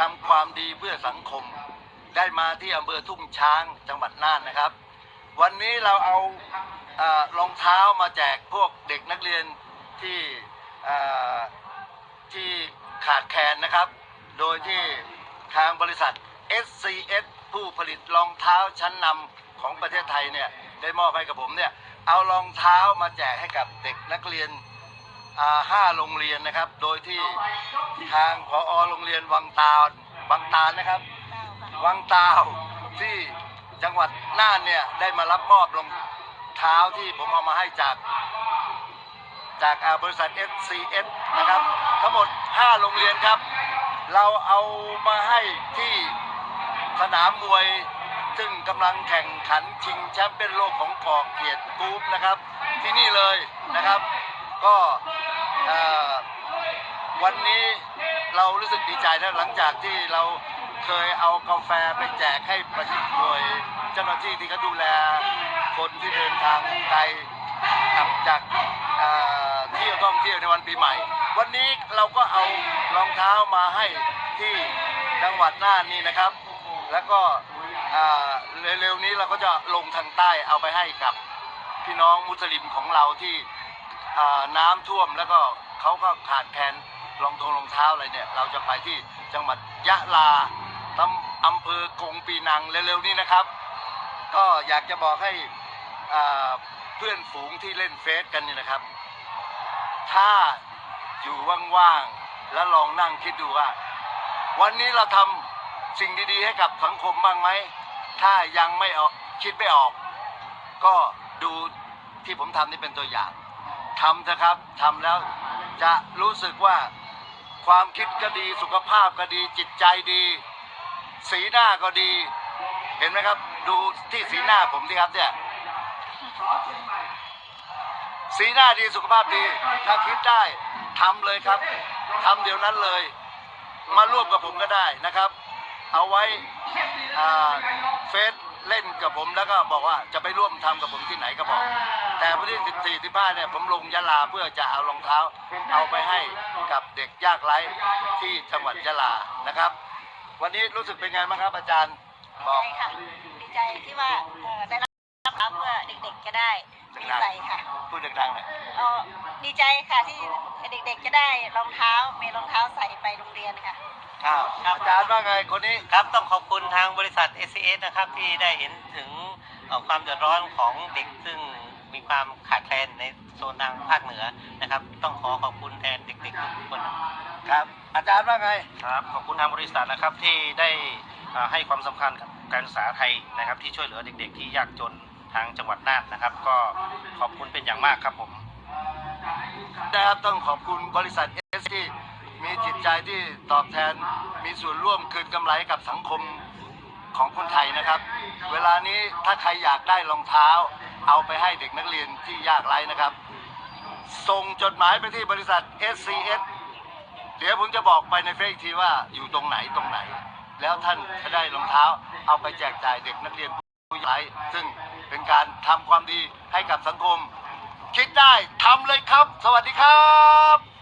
ทำความดีเพื่อสังคม ได้มาที่อำเภอทุ่งช้างจังหวัดน่านนะครับ วันนี้เราเอารองเท้ามาแจกพวกเด็กนักเรียนที่ที่ขาดแคลนนะครับ โดยที่ทางบริษัท SCS ผู้ผลิตรองเท้าชั้นนำของประเทศไทยเนี่ยได้มอบให้กับผมเนี่ยเอารองเท้ามาแจกให้กับเด็กนักเรียน ห้าโรงเรียนนะครับ โดยที่ทางผอโรงเรียนวังตาวังตานะครับ วังตาวที่จังหวัดน่านเนี่ยได้มารับมอบรองเท้าที่ผมเอามาให้จาก จากบริษัท SCS นะครับ ทั้งหมด 5 โรงเรียนครับ เราเอามาให้ที่สนามมวย ซึ่งกำลังแข่งขันชิงแชมป์เป็นโลกของกอกเกียรติกรุ๊ปนะครับ ที่นี่เลยนะครับ ก็วันนี้เรารู้สึกดีใจนะหลังจากที่เราเคยเอากาแฟไปแจกให้ประชาชนเจ้าหน้าที่ที่เขาดูแลคนที่เดินทางไกลกลับจากเที่ยวท่องเที่ยวในวันปีใหม่ วันนี้เราก็เอารองเท้ามาให้ที่จังหวัดน่านนี่นะครับ แล้วก็เอ่อเร็วๆนี้เราก็จะลงทางใต้เอาไปให้กับพี่น้องมุสลิมของเราที่ น้ำท่วมแล้วก็เขาก็ขาดแคลนรองทงรองเท้าอะไรเนี่ย เราจะไปที่จังหวัดยะลาตำอำเภอกงปีนังเร็วๆนี้นะครับ ก็อยากจะบอกให้เพื่อนฝูงที่เล่นเฟซกันนี่นะครับ ถ้าอยู่ว่างๆแล้วลองนั่งคิดดูว่า วันนี้เราทำสิ่งดีๆ ให้กับสังคมบ้างไหม ถ้ายังไม่ออกคิดไม่ออก ก็ดูที่ผมทำนี่เป็นตัวอย่าง ทำเถอะครับทำแล้วจะรู้สึกว่าความคิดก็ดีสุขภาพก็ดีจิตใจดี สีหน้าก็ดี เห็นไหมครับ ดูที่สีหน้าผมสิครับเนี่ยสีหน้าดีสุขภาพดี ถ้าคิดได้ทำเลยครับทำเดี๋ยวนั้นเลย มาร่วมกับผมก็ได้นะครับ เอาไว้เฟซเล่นกับผมแล้วก็บอกว่าจะไปร่วมทำกับผมที่ไหนก็บอก แต่วันที่ 14 15เนี่ยผมลงยะลาเพื่อจะเอารองเท้า เอาไปให้กับเด็กยากไร้ที่จังหวัดยะลานะครับ วันนี้รู้สึกเป็นไงบ้างครับอาจารย์บอกใช่ค่ะ ดีใจที่ว่าเอ่อได้รับรับเพื่อเด็กๆจะได้มีใส่ค่ะพูดดังๆหน่อยเอ่อดีใจค่ะที่เด็กๆจะได้รองเท้ามีรองเท้าใส่ไปโรงเรียนค่ะ อ้าวอาจารย์ว่าไงคนนี้ ครับต้องขอบคุณทางบริษัท s c s นะครับที่ได้เห็นถึงเอ่อความเดือดร้อนของเด็กซึ่ง มีความขาดแคลนในโซนทางภาคเหนือนะครับ ต้องขอขอบคุณแทนเด็กๆทุกคนนะครับครับ อาจารย์ว่าไงครับขอบคุณทางบริษัทนะครับที่ได้อ่าให้ความสำคัญกับการศึกษาไทยนะครับ ที่ช่วยเหลือเด็กๆ ที่ยากจนทางจังหวัดน่านนะครับ ก็ขอบคุณเป็นอย่างมากครับผม นะครับต้องขอบคุณบริษัทเอสที่มีจิตใจที่ตอบแทนมีส่วนร่วมคืนกำไรให้กับสังคม ของคนไทยนะครับ เวลานี้ถ้าใครอยากได้รองเท้า เอาไปให้เด็กนักเรียนที่ยากไร้นะครับ ส่งจดหมายไปที่บริษัท SCS เดี๋ยวผมจะบอกไปในเฟซอีกทีว่าอยู่ตรงไหนตรงไหน แล้วท่านจะได้รองเท้า เอาไปแจกจ่ายเด็กนักเรียนผู้ยากไร้ซึ่งเป็นการทำความดีให้กับสังคม คิดได้ทำเลยครับ สวัสดีครับ